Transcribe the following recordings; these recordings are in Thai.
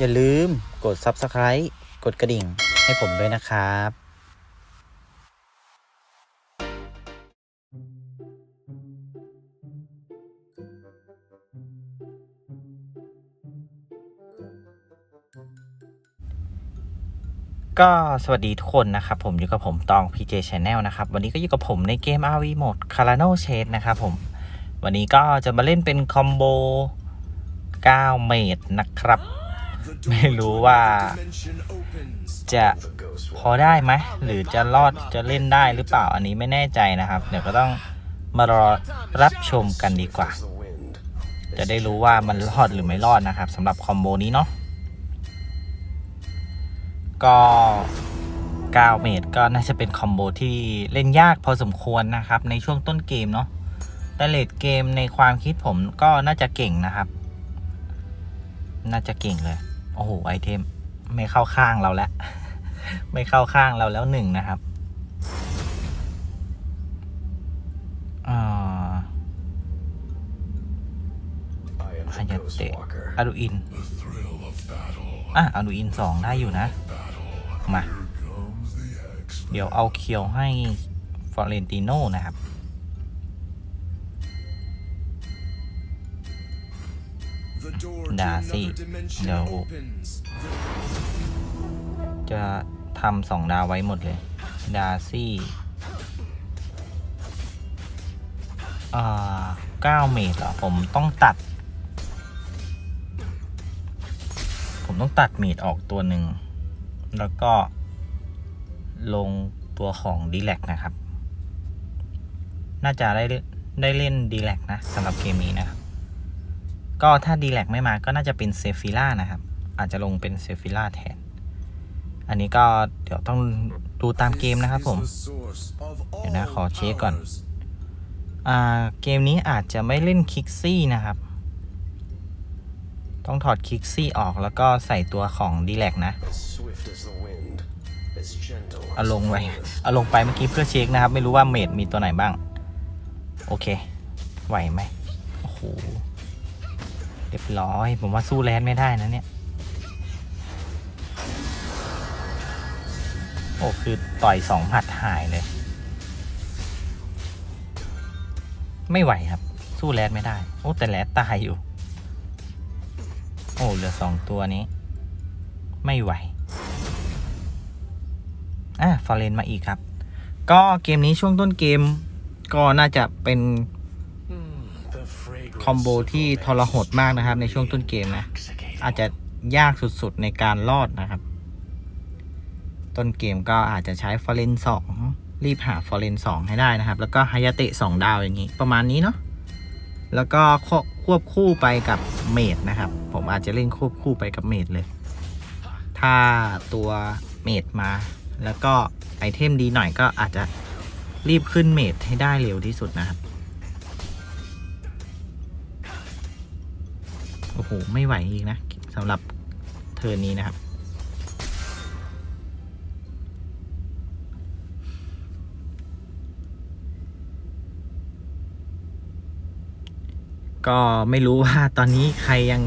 อย่าลืมกด Subscribe กดกระดิ่งให้ผมด้วยนะครับก็สวัสดีทุกคนนะครับผมอยู่กับผมตอง PJ Channel นะครับวันนี้ก็อยู่กับผมในเกม RV Mode Carano Shade นะครับผมวันนี้ก็จะมาเล่นเป็นคอมโบ 9 เมตรนะครับ ไม่รู้ว่าจะพอได้ไหมหรือจะรอดจะเล่นได้หรือเปล่าอันนี้ไม่แน่ใจนะครับ เดี๋ยวก็ต้องมารอรับชมกันดีกว่า จะได้รู้ว่ามันรอดหรือไม่รอดนะครับสำหรับคอมโบนี้เนาะก็9เมตรก็น่าจะเป็นคอมโบที่เล่นยากพอสมควรนะครับ ในช่วงต้นเกมเนาะแต่เลดเกมในความคิดผมก็น่าจะเก่งนะครับ น่าจะเก่งเลย โอ้โหไอเทมไม่เข้าข้างเราแล้ว ไม่เข้าข้างเราแล้วหนึ่งนะครับอาฮายาเตะอาดูอิน อะอาดูอินสองได้อยู่นะ มา เดี๋ยวเอาเคียวให้ฟอเรนติโนนะครับ ดาสิเดี๋ยวจะทำสองดาวไว้หมดเลย ดาซี่อ่าเก้าเมตรเหรอ ผมต้องตัด ผมต้องตัดเมตรออกตัวหนึ่ง แล้วก็ลงตัวของดีแลกนะครับ น่าจะได้ได้เล่นดีแลกนะสำหรับเกมนี้นะครับ ก็ถ้าดีแลกไม่มาก็น่าจะเป็นเซฟิล่านะครับ อาจจะลงเป็นเซฟิล่าแทน อันนี้ก็เดี๋ยวต้องดูตามเกมนะครับผม เดี๋ยวนะขอเช็คก่อน อ่า เกมนี้อาจจะไม่เล่นคิกซี่นะครับ ต้องถอดคิกซี่ออกแล้วก็ใส่ตัวของดีแลกนะ เอาลงไว้ เอาลงไปเมื่อกี้เพื่อเช็คนะครับ ไม่รู้ว่าเมดมีตัวไหนบ้าง โอเค ไหวไหมโอ้โห รียบร้อย ผมว่าสู้แรดไม่ได้นะเนี่ย โอ้คือต่อยสองหัดหายเลย ไม่ไหวครับ สู้แรดไม่ได้ โอ้แต่แรดตายอยู่ โอ้เหลือสองตัวนี้ ไม่ไหวอะฟอร์เรนมาอีกครับ ก็เกมนี้ช่วงต้นเกมก็น่าจะเป็น คอมโบที่ทรหดมากนะครับ ในช่วงต้นเกมนะ อาจจะยากสุดๆในการรอดนะครับ ต้นเกมก็อาจจะใช้ฟอร์เรนสองรีบหาฟอร์เรนสองให้ได้นะครับ แล้วก็ฮายาเตะสองดาวอย่างนี้ ประมาณนี้เนาะแล้วก็ควบคู่ไปกับเมดนะครับ ผมอาจจะเล่นควบคู่ไปกับเมดเลย ถ้าตัวเมดมา แล้วก็ไอเทมดีหน่อยก็อาจจะรีบขึ้นเมดให้ได้เร็วที่สุดนะครับ โอ้โห ไม่ไหวอีกนะสำหรับเทิร์นนี้นะครับ ก็ไม่รู้ว่าตอนนี้ใครยัง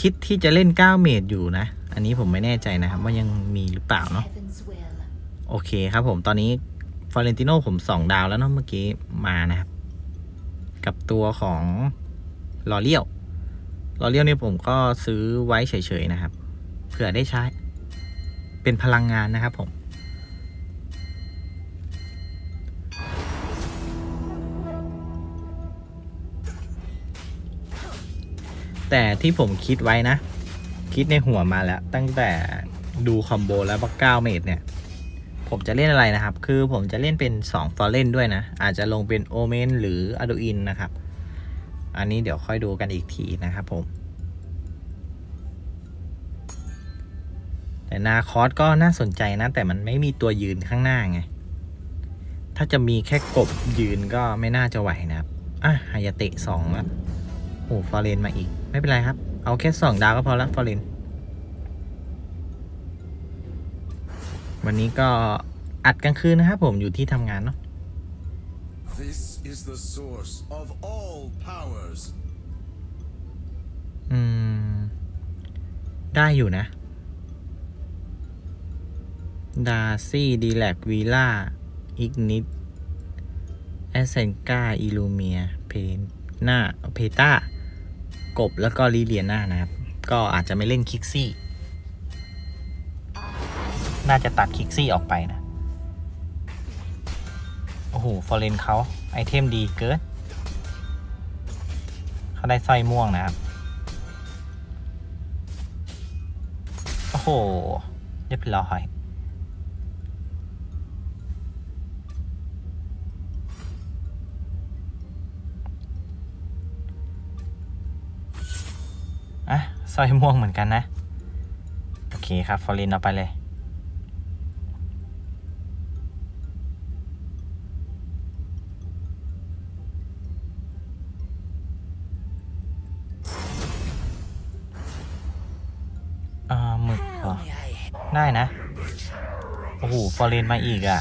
คิดที่จะเล่น 9 เมตรอยู่นะ อันนี้ผมไม่แน่ใจนะครับ ว่ายังมีหรือเปล่าเนาะโอเคครับผมตอนนี้ฟอเรนติโนผมสองดาวแล้วเนาะเมื่อกี้มานะครับ กับตัวของลอเลียว ลอเลียวเนี่ยผมก็ซื้อไว้เฉยๆนะครับ เผื่อได้ใช้ เป็นพลังงานนะครับผม แต่ที่ผมคิดไว้นะ คิดในหัวมาแล้ว ตั้งแต่ดูคอมโบแล้วบักเก้าเมตรเนี่ยผมจะเล่นอะไรนะครับ คือผมจะเล่นเป็น2ฟอร์เรนด้วยนะ อาจจะลงเป็นโอเมนหรืออ d ดอินนะครับ อันนี้เดี๋ยวค่อยดูกันอีกทีนะครับผม แต่นาคอสก็น่าสนใจนะ แต่มันไม่มีตัวยืนข้างหน้าไง ถ้าจะมีแค่กบยืนก็ไม่น่าจะไหวนะครับ อะฮายาเตะสองแล้วโอ้ฟอร์เรนมาอีก ไม่เป็นไรครับ เอาแค่สองดาวก็พอละฟอร์เรนวันนี้ก็อัดกลางคืนนะครับผมอยู่ที่ทำงานเนาะ is the source of all powers. อืม ได้อยู่นะ ดาซี่ ดีแลกวีล่า อิกนิตแอสเซนกาอิลูเมีย เพนหน้าเพตากบ แล้วก็ลีเลียนานะครับ ก็อาจจะไม่เล่นคิกซี่ น่าจะตัดคิกซี่ออกไปนะ โอ้โห ฟอร์เรนเขา ไอเทมดีเกินเขาได้สร้อยม่วงนะครับ โอ้โห เรียบร้อยอะสร้อยม่วงเหมือนกันนะ โอเคครับ ฟอร์เรนเอาไปเลย อ้โหฟอร์เรนมาอีกอะ่ะ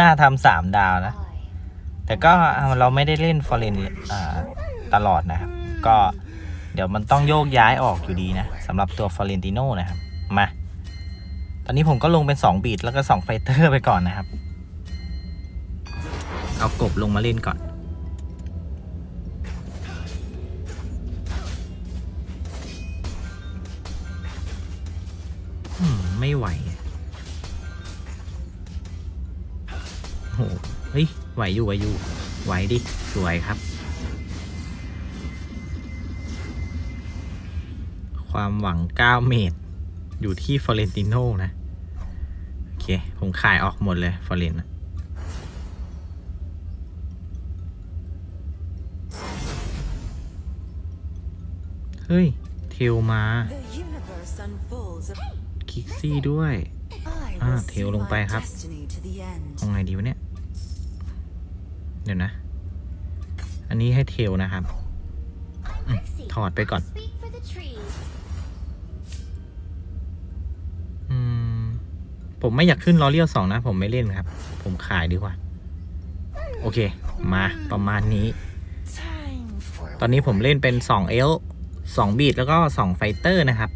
น่าทำสามดาวนะ แต่ก็เราไม่ได้เล่นฟอร์เรนตลอดนะครับ ก็เดี๋ยวมันต้องโยกย้ายออกอยู่ดีนะสำหรับตัวฟอร์เรนติโน่นะครับ มา ตอนนี้ผมก็ลงเป็น 2 บีทแล้วก็ 2 ไฟเตอร์ไปก่อนนะครับ เอากบลงมาเล่นก่อนอืมไม่ไหว โอ้โหเฮ้ยไหวอยู่ไหวอยู่ไหวดิสวยครับ ความหวัง 9 เมตร อยู่ที่ฟอเรนติโน่นะ โอเค ผมขายออกหมดเลยฟอเรนนะเฮ้ย เทลมา The universe unfolds. คิกซี่ด้วย I อ่า will เท see ลลงไป my ครับ destiny to the end. เอาไงดีวะเนี่ย เดี๋ยวนะ อันนี้ให้เทลนะครับอถอดไปก่อนอผมไม่อยากขึ้นลอเรียลสองนะ ผมไม่เล่นครับ ผมขายดีกว่า โอเค มาประมาณนี้ ตอนนี้ผมเล่นเป็นสองเอลสองบีดแล้วก็สองไฟเตอร์นะครับ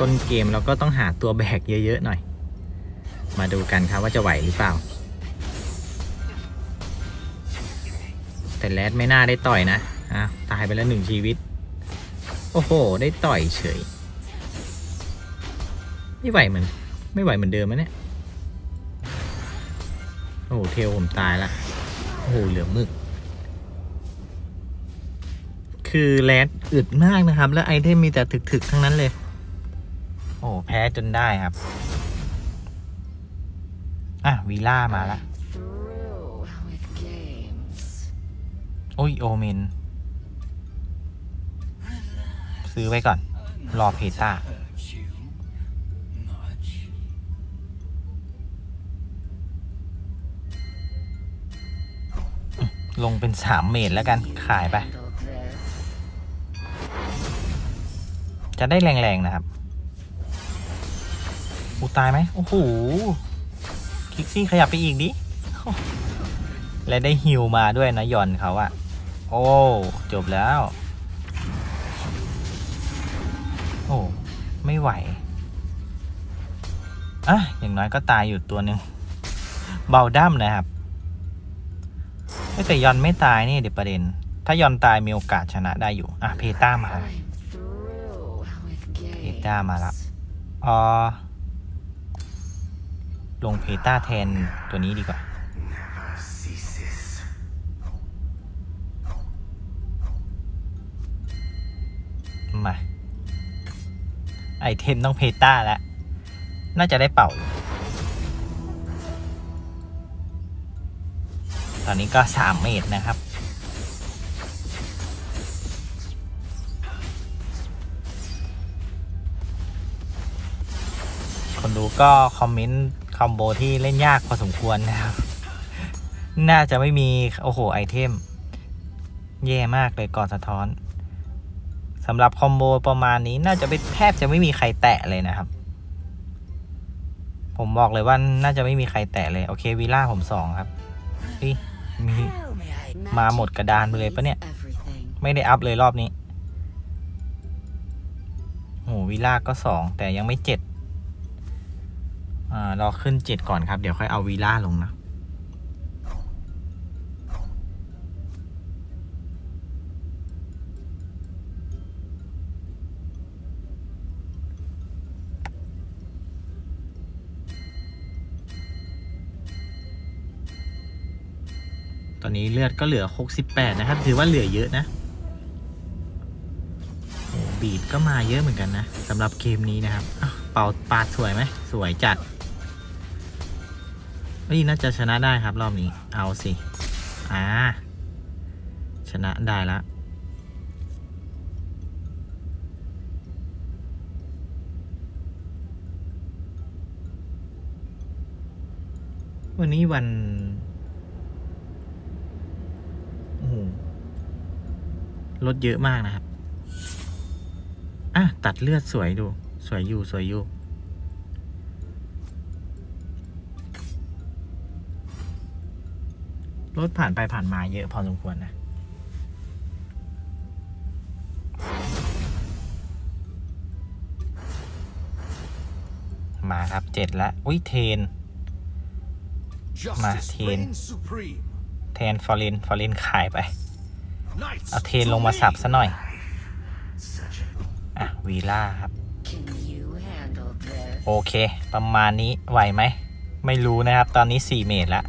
ต้นเกมเราก็ต้องหาตัวแบกเยอะ ๆ หน่อย มาดูกันครับว่าจะไหวหรือเปล่า แต่แรดไม่น่าได้ต่อยนะอะตายไปแล้วหนึ่งชีวิต โอ้โห ได้ต่อยเฉย ไม่ไหวเหมือนไม่ไหวเหมือนเดิมนะเนี่ย โอ้โหเทลผมตายละ โอ้โหเหลือมึก คือแรดอึดมากนะครับ แล้วไอเทมมีแต่ถึกๆ ทั้งนั้นเลย โอ้แพ้จนได้ครับ อะวีล่ามาละโอ้ย โอเมน ซื้อไว้ก่อน รอเพต้าลงเป็นสามเมตรแล้วกัน ขายไป จะได้แรง ๆ นะครับ อูตายไหม โอ้โห คิกซี่ขยับไปอีกดิ และได้ฮิวมาด้วยนะยอนเขาอะโอ้ จบแล้ว โอ้ ไม่ไหว อะ อย่างน้อยก็ตายอยู่ตัวหนึ่งเบาดั้มนะครับแต่ยอนไม่ตายนี่เดี๋ยวประเด็น ถ้ายอนตายมีโอกาสชนะได้อยู่ อะ เพต้ามา เพต้ามาละอ๋อ ลงเพต้าแทนตัวนี้ดีกว่า มา ไอเทมต้องเพต้าแล้ว น่าจะได้เป่าอยู่ตอนนี้ก็สามเมตรนะครับคนดูก็คอมเมนต์ คอมโบที่เล่นยากพอสมควรนะครับ น่าจะไม่มี โอ้โห ไอเทม แย่มากเลยก่อนสะท้อนสำหรับคอมโบประมาณนี้น่าจะไม่แทบจะไม่มีใครแตะเลยนะครับ ผมบอกเลยว่าน่าจะไม่มีใครแตะเลย โอเควีล่าผมสองครับเฮ้ยมีมาหมดกระดานไปเลยปะเนี่ย ไม่ได้อัพเลยรอบนี้โหวิล่าก็สองแต่ยังไม่เจ็ด รอขึ้นเจ็ดก่อนครับ เดี๋ยวค่อยเอาวิลล่าลงนะตอนนี้เลือดก็เหลือ 68 นะครับ ถือว่าเหลือเยอะนะบีดก็มาเยอะเหมือนกันนะสำหรับเกมนี้นะครับเป่าปาดสวยไหม สวยจัด ฮ้ยน่าจะชนะได้ครับ รอบนี้ เอาสิ อ่า ชนะได้ละวันนี้วัน โอ้โหลดเยอะมากนะครับ อะ ตัดเลือดสวยดู สวยอยู่ สวยอยู่ รถผ่านไปผ่านมาเยอะพอสมควรนะ มาครับเจ็ดละอุ้ยเทน Justice Martin. reigns supreme. เทนฟอรินฟอรินขายไป Knights เอาเทนลงมาสับซะหน่อย Such a อะ วีล่าครับ Can you handle this? โอเค ประมาณนี้ไหวไหม ไม่รู้นะครับ ตอนนี้ 4 เมตรละ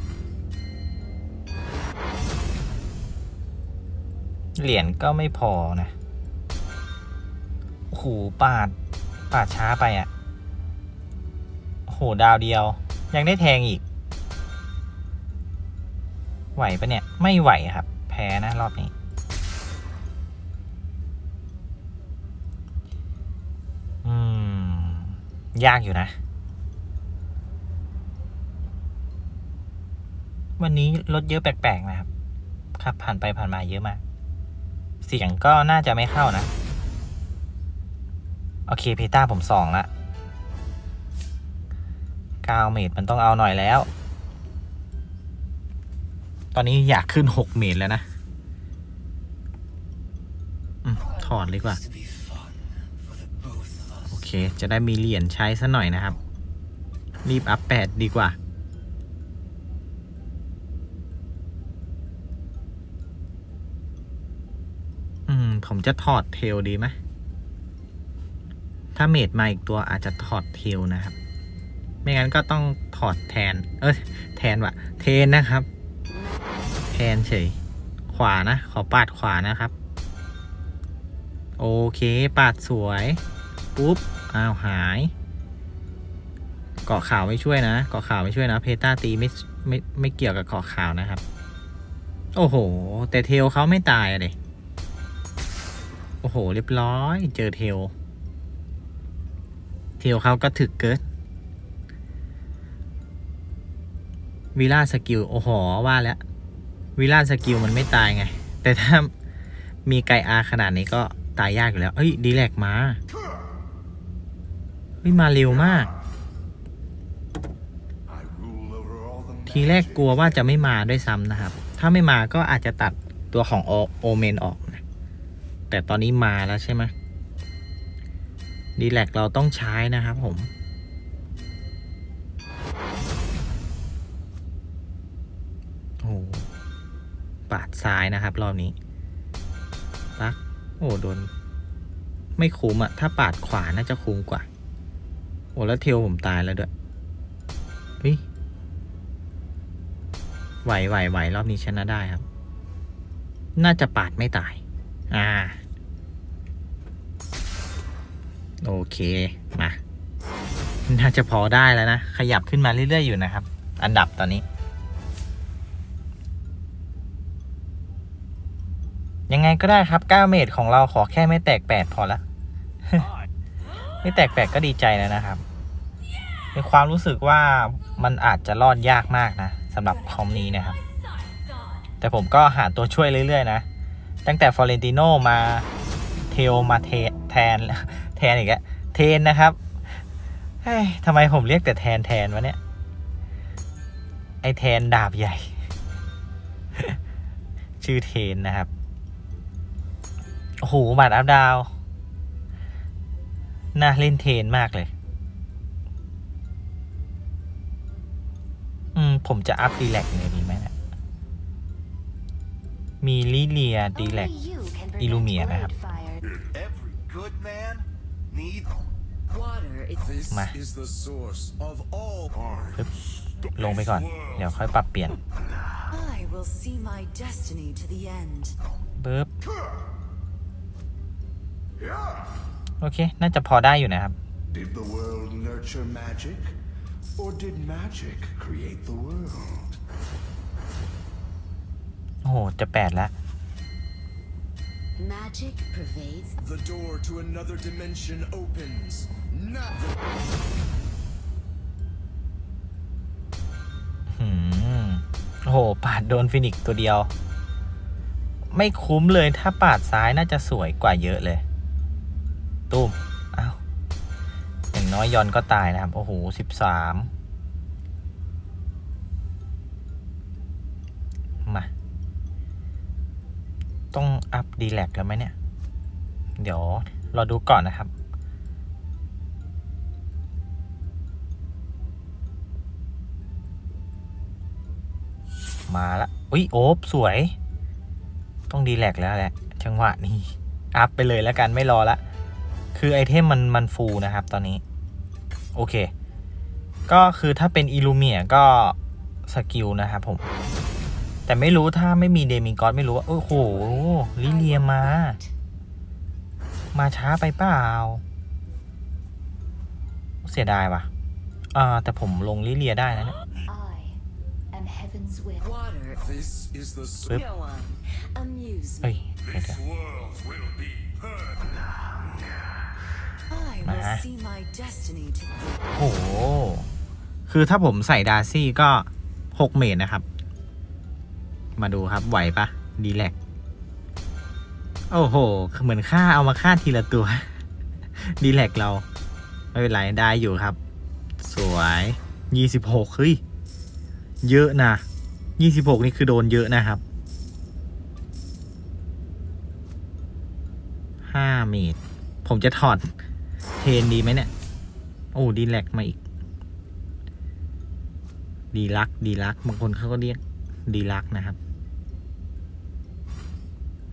เหรียญก็ไม่พอนะโอ้โหปาด ปาดช้าไปอะ่ะโอ้โหดาวเดียว ยังได้แทงอีก ไหวปะเนี่ย ไม่ไหวครับ แพ้นะรอบนี้ อืม ยากอยู่นะ วันนี้รถเยอะแปลกๆนะครับ ครับผ่านไปผ่านมาเยอะมาก เสียงก็น่าจะไม่เข้านะ โอเคเพต้าผมสองละเก้าเมตรมันต้องเอาหน่อยแล้ว ตอนนี้อยากขึ้นหกเมตรแล้วนะถอดเลยกว่า โอเค จะได้มีเหรียญใช้ซะหน่อยนะครับ รีบอัพแปดดีกว่า อืม ผมจะถอดเทลดีไหมถ้าเมดมาอีกตัวอาจจะถอดเทลนะครับ ไม่งั้นก็ต้องถอดแทน เออแทนวะเทนนะครับ แทนเฉย ขวานะ ขอปาดขวานะครับ โอเค ปาดสวย ปุ๊บ อ้าวหาย เกาะขาวไม่ช่วยนะ เกาะขาวไม่ช่วยนะ เพต้าตีไม่ไม่ไม่เกี่ยวกับเกาะขาวนะครับ โอ้โห แต่เทลเขาไม่ตายเดย อ้โห เรียบร้อย เจอเทล เทลเขาก็ถึกเกิดวิล่าสกิล โอ้โห ว่าแล้ววิล่าสกิลมันไม่ตายไง แต่ถ้ามีไกอาขนาดนี้ก็ตายยากอยู่แล้ว เอ้ย ดีแลกมา เฮ้ย มาเร็วมาก ทีแรกกลัวว่าจะไม่มาด้วยซ้ำนะครับ ถ้าไม่มาก็อาจจะตัดตัวของโอโอเมนออกน แต่ตอนนี้มาแล้วใช่ไหมดีแลกเราต้องใช้นะครับผม โอ้ปาดซ้ายนะครับ รอบนี้ปักโอ้โดน ไม่คุ้มอะถ้าปาดขวาน่าจะคุ้มกว่า โอ้แล้วเทลผมตายแล้วด้วยเฮ้ยไหวไหวไหวรอบนี้ชนะได้ครับ น่าจะปาดไม่ตาย อ่า โอเค มา น่าจะพอได้แล้วนะ ขยับขึ้นมาเรื่อย ๆ อยู่นะครับ อันดับตอนนี้ ยังไงก็ได้ครับ 9 เมตรของเราขอแค่ไม่แตก 8 พอละ ไม่แตก 8 ก็ดีใจแล้วนะครับ ในความรู้สึกว่ามันอาจจะรอดยากมากนะสำหรับคอมนี้นะครับ แต่ผมก็หาตัวช่วยเรื่อย ๆ นะ ตั้งแต่ฟอเรนติโนมาเทลมาเทแทน แทนอีกแล้วเทนนะครับเฮ้ยทำไมผมเรียกแต่แทนแทนวะเนี่ย ไอแทนดาบใหญ่ ชื่อเทนนะครับ โอ้โหบัตรอัพดาว น่าเล่นเทนมากเลย อืม ผมจะอัพดีแลกเลยดีไหมเนะ มีลิเลียดีแลก Only you can prevent Illumia นะครับ wildfire. Every good man needs Water is This Ma. is the source of all ปึ๊บลงไปก่อน เดี๋ยวค่อยปรับเปลี่ยน I will see my destiny to the end. ปึ๊บ โอเค น่าจะพอได้อยู่นะครับ Did the world nurture magic? Or did magic create the world? โอ้โห จะแปดแล้ว magic pervades the door to another dimension opens. Not หืมโอ้โห ปาดโดนฟินิกซ์ตัวเดียว ไม่คุ้มเลยถ้าปาดซ้ายน่าจะสวยกว่าเยอะเลย ตุ้มอ้าวอย่างน้อยยอนก็ตายนะครับ โอ้โหสิบสาม ต้องอัพดีแลกแล้วไหมเนี่ย เดี๋ยวรอดูก่อนนะครับ มาละอุ้ยโอบสวย ต้องดีแลกแล้วแหละ จังหวะนี้อัพไปเลยแล้วกันไม่รอละ คือไอเทมมันมันฟูนะครับ ตอนนี้ โอเค ก็คือถ้าเป็นอิลูเมียก็สกิลนะครับผม แต่ไม่รู้ถ้าไม่มีเดมิกอสไม่รู้ว่า โอ้โห ลิเลียมา มาช้าไปเปล่า เสียดายว่ะอ่าแต่ผมลงลิเลียได้นะเนี่ย I am heaven's will. Water, this is the source. ปึ๊บ go on. Amuse เฮ้ย me. เดี๋ยวเดี๋ยว worlds will be heard. I will Ma. see my destiny to the โอ้โห คือถ้าผมใส่ดาร์ซี่ก็หกเมตรนะครับ มาดูครับไหวปะดีแลกโอ้โห เหมือนค่าเอามาค่าทีละตัว ดีแลกเรา ไม่เป็นไร ได้อยู่ครับ สวยยี่สิบหกเฮ้ย เยอะนะยี่สิบหกนี่คือโดนเยอะนะครับห้าเมตร ผมจะถอดเทนดีไหมเนี่ย โอ้ดีแลกมาอีก ดีลัก ดีลัก บางคนเขาก็เรียก ดีลักนะครับ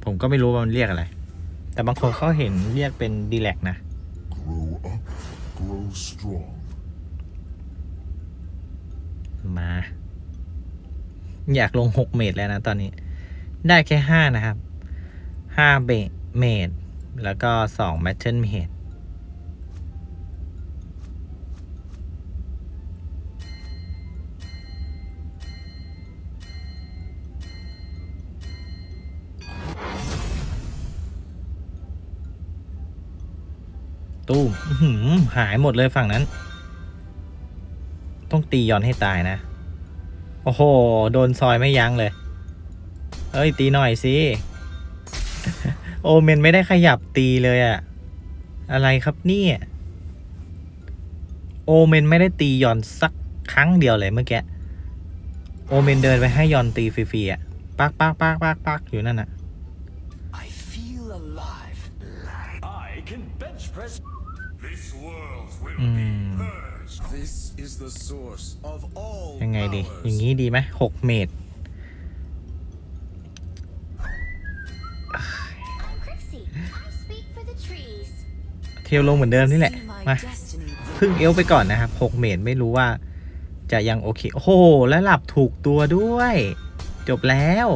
ผมก็ไม่รู้ว่ามันเรียกอะไร แต่บางคนเขาเห็นเรียกเป็นดีแลกนะ Grow up, grow strong. มา อยากลงหกเมตรแล้วนะตอนนี้ ได้แค่ห้านะครับห้าเบเมตร แล้วก็สองแมทเทิลเมตร ตู้หายหมดเลยฝั่งนั้น ต้องตีย้อนให้ตายนะ โอ้โห โดนซอยไม่ยั้งเลย เอ้ย ตีหน่อยสิ โอเมนไม่ได้ขยับตีเลยอะอะไรครับเนี่ย โอเมนไม่ได้ตียอนสักครั้งเดียวเลยเมื่อกี้ โอเมนเดินไปให้ยอนตีฟรีๆอะปักปักปักปักปักอยู่นั่นอะ I feel alive. I can bench press. This world will be Hmm. hers. This is the source of all ยังไงดี powers. อย่างนี้ดีไหมหกเมตร I'm Crixie. I speak for the trees. เทลลงเหมือนเดิมนี่แหละ see my มา destiny. พึ่งเอลไปก่อนนะครับหกเมตรไม่รู้ว่า จะยังโอเค โอ้โห แล้วหลับถูกตัวด้วย จบแล้ว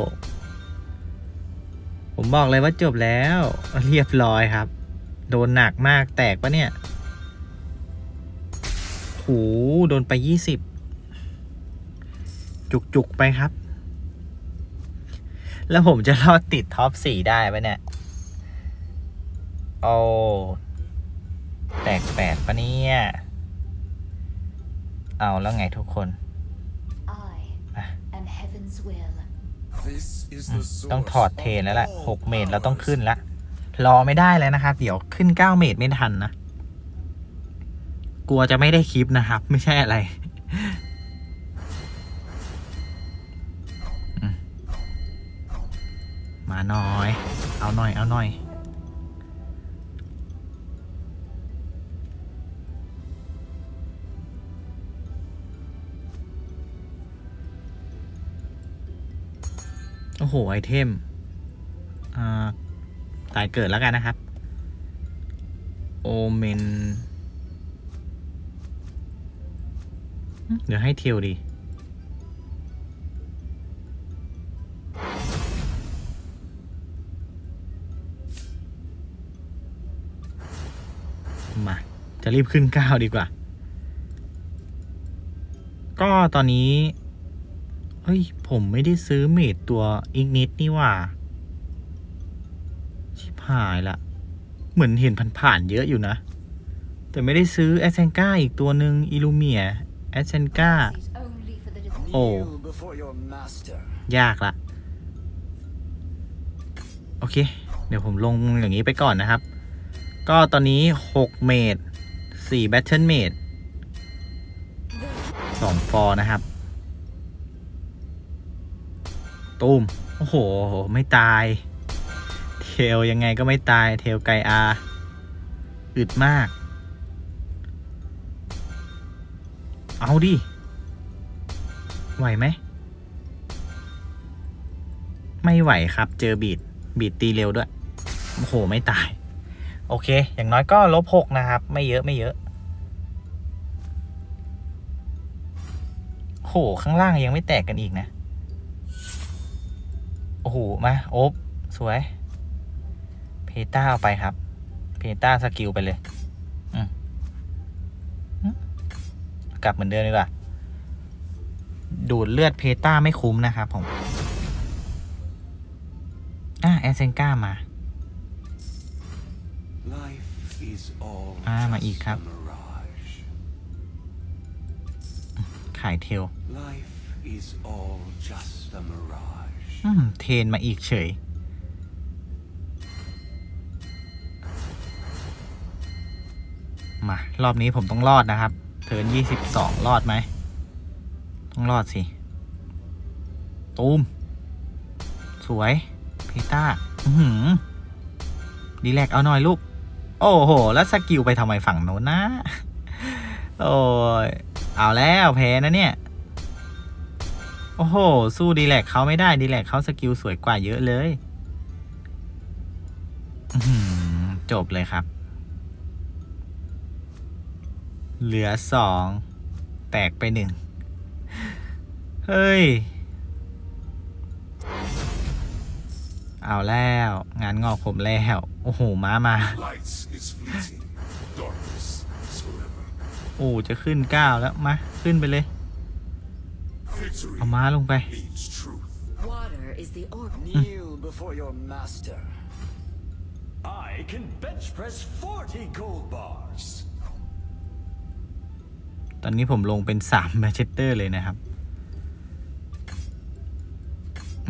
ผมบอกเลยว่าจบแล้ว เรียบร้อยครับ โดนหนักมากแตกปะเนี่ยโหโดนไปยี่สิบ จุกๆไปครับ แล้วผมจะรอดติดท็อปสี่ได้ปะเนี่ย โอ้ แตกแปดปะเนี่ย เอาแล้วไงทุกคน I am heaven's will. This is the ต้อง source ถอดเทรนแล้วแหละ of all หกเมตรเราต้อง powers. ขึ้นละ รอไม่ได้แล้วนะครับ เดี๋ยวขึ้นเก้าเมตรไม่ทันนะ กลัวจะไม่ได้คลิปนะครับ ไม่ใช่อะไรมาหน่อย เอาหน่อย เอาหน่อย โอ้โห ไอเทม อ่า ตายเกิดแล้วกันนะครับ โอเมน เดี๋ยวให้เทียวดี มา จะรีบขึ้นก้าวดีกว่า ก็ตอนนี้ เฮ้ย ผมไม่ได้ซื้อเมดตัวอีกนิดนี่ว่า หายละ เหมือนเห็นผ่านๆเยอะอยู่นะ แต่ไม่ได้ซื้อแอสเซนกาอีกตัวหนึ่งอิลูเมียแอสเซนกา Mercies only for the divine. Oh. Kneel before your master. ยากละ โอเค เดี๋ยวผมลงอย่างนี้ไปก่อนนะครับ ก็ตอนนี้ 6 เมด4 Battle เมด2ฟอร์นะครับ ตูม โอ้โห ไม่ตายเทลยังไงก็ไม่ตายเทลไกอาอึดมาก เอาดิ ไหวไหม ไม่ไหวครับเจอบีดบีดตีเร็วด้วย โอ้โห ไม่ตาย โอเค อย่างน้อยก็ลบหกนะครับ ไม่เยอะไม่เยอะโหข้างล่างยังไม่แตกกันอีกนะ โอ้โห มา โอบสวย พต้าเอาไปครับเพต้าสกิลไปเลยอืมอืมกลับเหมือนเดิมดีกว่า ดูดเลือดเพต้าไม่คุ้มนะครับผม อะแอสเซนก้ามา Life is all อ่า just มาอีกครับ a mirage. ขายเทล Life is all just a mirage. อืมเทรนมาอีกเฉย มารอบนี้ผมต้องรอดนะครับ เทิร์นยี่สิบสองรอดไหม ต้องรอดสิ ตูม สวยพีต้าอือหือดีแลกเอาหน่อยลูก โอ้โห แล้วสกิลไปทำไมฝั่งโน้นนะ โอ้ย เอาแล้วแพ้นะเนี่ย โอ้โห สู้ดีแลกเขาไม่ได้ดีแลกเขาสกิลสวยกว่าเยอะเลยอื้อหือจบเลยครับ เหลือสองแตกไปหนึ่งเฮ้ย เอาแล้ว งานงอกผมแล้ว โอ้โห ม้ามา Lights is fleeting. Darkness is forever. โอ้จะขึ้นก้าวแล้ว มา ขึ้นไปเลย Victory เอาม้าลงไป means truth. Water is the orb. Kneel before your master. I can bench press 40 gold bars. ตอนนี้ผมลงเป็นสามแมชเตอร์เลยนะครับ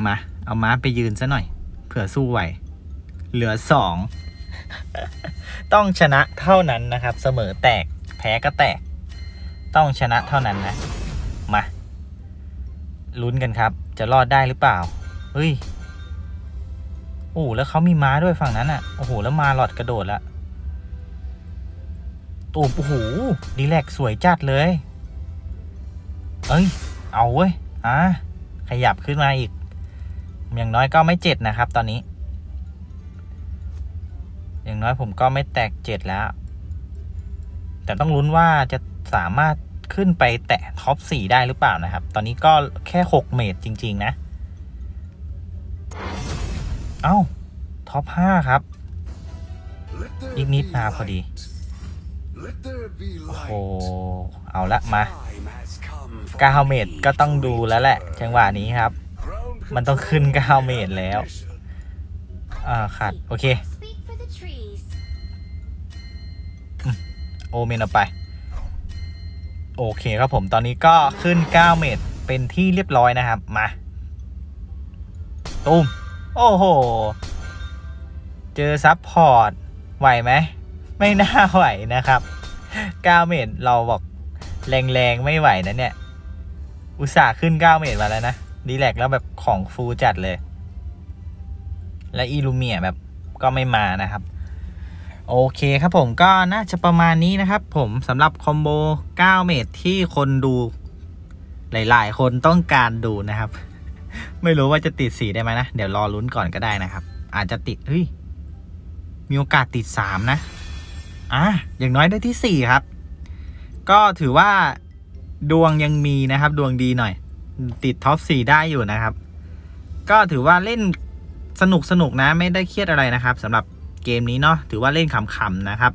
มา เอาม้าไปยืนซะหน่อย เผื่อสู้ไหว เหลือสอง ต้องชนะเท่านั้นนะครับ เสมอแตก แพ้ก็แตก ต้องชนะเท่านั้นนะ มา ลุ้นกันครับ จะรอดได้หรือเปล่า เฮ้ย โอ้แล้วเขามีม้าด้วยฝั่งนั้นอะ โอ้โห แล้วมาหลอดกระโดดละ ตูมโอ้โหดีแลกสวยจัดเลย เอ้ย เอาเว้ยอะขยับขึ้นมาอีก อย่างน้อยก็ไม่เจ็ดนะครับ ตอนนี้ อย่างน้อยผมก็ไม่แตกเจ็ดแล้ว แต่ต้องลุ้นว่าจะสามารถขึ้นไปแตะท็อปสี่ได้หรือเปล่านะครับ ตอนนี้ก็แค่หกเมตรจริง ๆ นะ เอ้าท็อปห้าครับ อีกนิดมาพอดี โอ้ light. เอาละมา Time has come for เก้าเมตรก็ต้องดูแล้วแหละ จังหวะนี้ครับ Ground มันต้องขึ้น control เก้าเมตรแล้ว ignition. อ่าขาดโอเค Speak for the trees. โอเมนเอาไป โอเคครับผมตอนนี้ก็ขึ้น 9 เมตรเป็นที่เรียบร้อยนะครับ มาตุ้มโอ้โห เจอซับพอร์ต ไหวไหม ไม่น่าไหวนะครับ 9 เมตรเราบอกแรงๆ ไม่ไหวนะเนี่ย อุตส่าห์ขึ้น 9 เมตรมาแล้วนะดีแลกแล้วแบบของฟูลจัดเลย และอีลูเมียแบบก็ไม่มานะครับ โอเคครับผมก็น่าจะประมาณนี้นะครับ ผมสำหรับคอมโบ 9 เมตรที่คนดูหลายๆ คนต้องการดูนะครับ ไม่รู้ว่าจะติดสีได้ไหมนะ เดี๋ยวรอลุ้นก่อนก็ได้นะครับ อาจจะติด เฮ้ย มีโอกาสติด3นะ อะอย่างน้อยได้ที่ 4 ครับ ก็ถือว่าดวงยังมีนะครับ ดวงดีหน่อย ติดท็อป 4 ได้อยู่นะครับ ก็ถือว่าเล่นสนุกสนุกนะไม่ได้เครียดอะไรนะครับสำหรับเกมนี้เนาะถือว่าเล่นขำๆนะครับ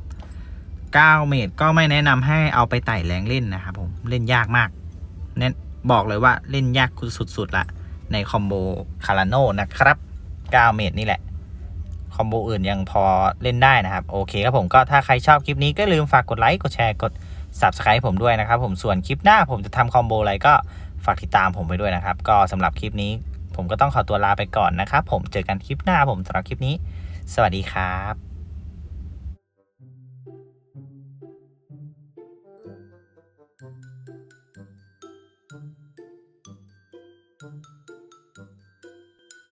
9 เมตรก็ไม่แนะนำให้เอาไปไต่แรงเล่นนะครับผมเล่นยากมากเน้นบอกเลยว่าเล่นยากสุดๆละในคอมโบคาราโนนะครับ 9 เมตรนี่แหละ คอมโบอื่นยังพอเล่นได้นะครับ โอเคครับผมก็ถ้าใครชอบคลิปนี้ก็ลืมฝากกดไลค์กดแชร์กด Subscribe ผมด้วยนะครับผมส่วนคลิปหน้าผมจะทำคอมโบอะไรก็ฝากติดตามผมไปด้วยนะครับ ก็สำหรับคลิปนี้ ผมก็ต้องขอตัวลาไปก่อนนะครับ ผมเจอกันคลิปหน้าผมสำหรับคลิปนี้ สวัสดีครับ